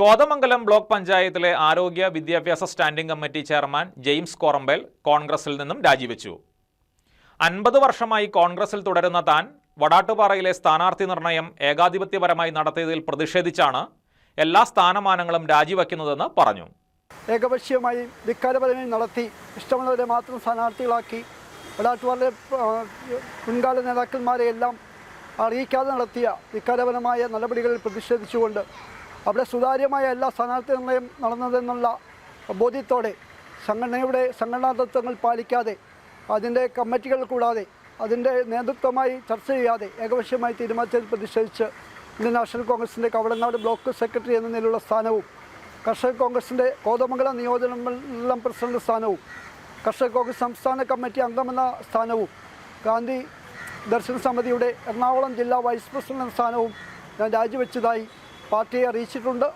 Kothamangalam block പഞ്ചായത്തിലെ ആരോഗ്യ വിദ്യാഭ്യാസ standing committee chairman James Korampel കോൺഗ്രസിൽ നിന്നും രാജിവെച്ചു. അൻപത് വർഷമായി കോൺഗ്രസിൽ തുടരുന്ന താൻ വടാട്ടുപാറയിലെ സ്ഥാനാർത്ഥി നിർണയം ഏകാധിപത്യപരമായി നടത്തിയതിൽ പ്രതിഷേധിച്ചാണ് എല്ലാ സ്ഥാനമാനങ്ങളും രാജിവെക്കുന്നതെന്ന് പറഞ്ഞു. ഏകപക്ഷീയമായി ധിക്കാരപരമായി നടത്തി ഇഷ്ടമുള്ളവരെ മാത്രം സ്ഥാനാർത്ഥികളാക്കി വടാട്ടുപാറയിലെ മുൻകാല നേതാക്കന്മാരെ എല്ലാം അറിയിക്കാതെ നടത്തിയ ധിക്കാരപരമായ നടപടികളിൽ പ്രതിഷേധിച്ചുകൊണ്ട് അവിടെ സുതാര്യമായ എല്ലാ സ്ഥാനാർത്ഥി നിർണയം നടന്നതെന്നുള്ള ബോധ്യത്തോടെ സംഘടനയുടെ സംഘടനാ തത്വങ്ങൾ പാലിക്കാതെ അതിന്റെ കമ്മിറ്റികൾ കൂടാതെ അതിന്റെ നേതൃത്വമായി ചർച്ച ചെയ്യാതെ ഏകപക്ഷീയമായി തീരുമാനിച്ചതിൽ പ്രതിഷേധിച്ച് ഇന്ത്യൻ നാഷണൽ കോൺഗ്രസിന്റെ കവളനാട് ബ്ലോക്ക് സെക്രട്ടറി എന്ന നിലയിലുള്ള സ്ഥാനവും കർഷക കോൺഗ്രസിന്റെ കോതമംഗലം നിയോജകമണ്ഡലം പ്രസിഡന്റ് സ്ഥാനവും കർഷക കോൺഗ്രസ് സംസ്ഥാന കമ്മിറ്റി അംഗമെന്ന സ്ഥാനവും ഗാന്ധി ദർശന സമിതിയുടെ എറണാകുളം ജില്ലാ വൈസ് പ്രസിഡന്റ് സ്ഥാനവും ഞാൻ രാജിവെച്ചതായി പാർട്ടിയെ അറിയിച്ചിട്ടുണ്ട്.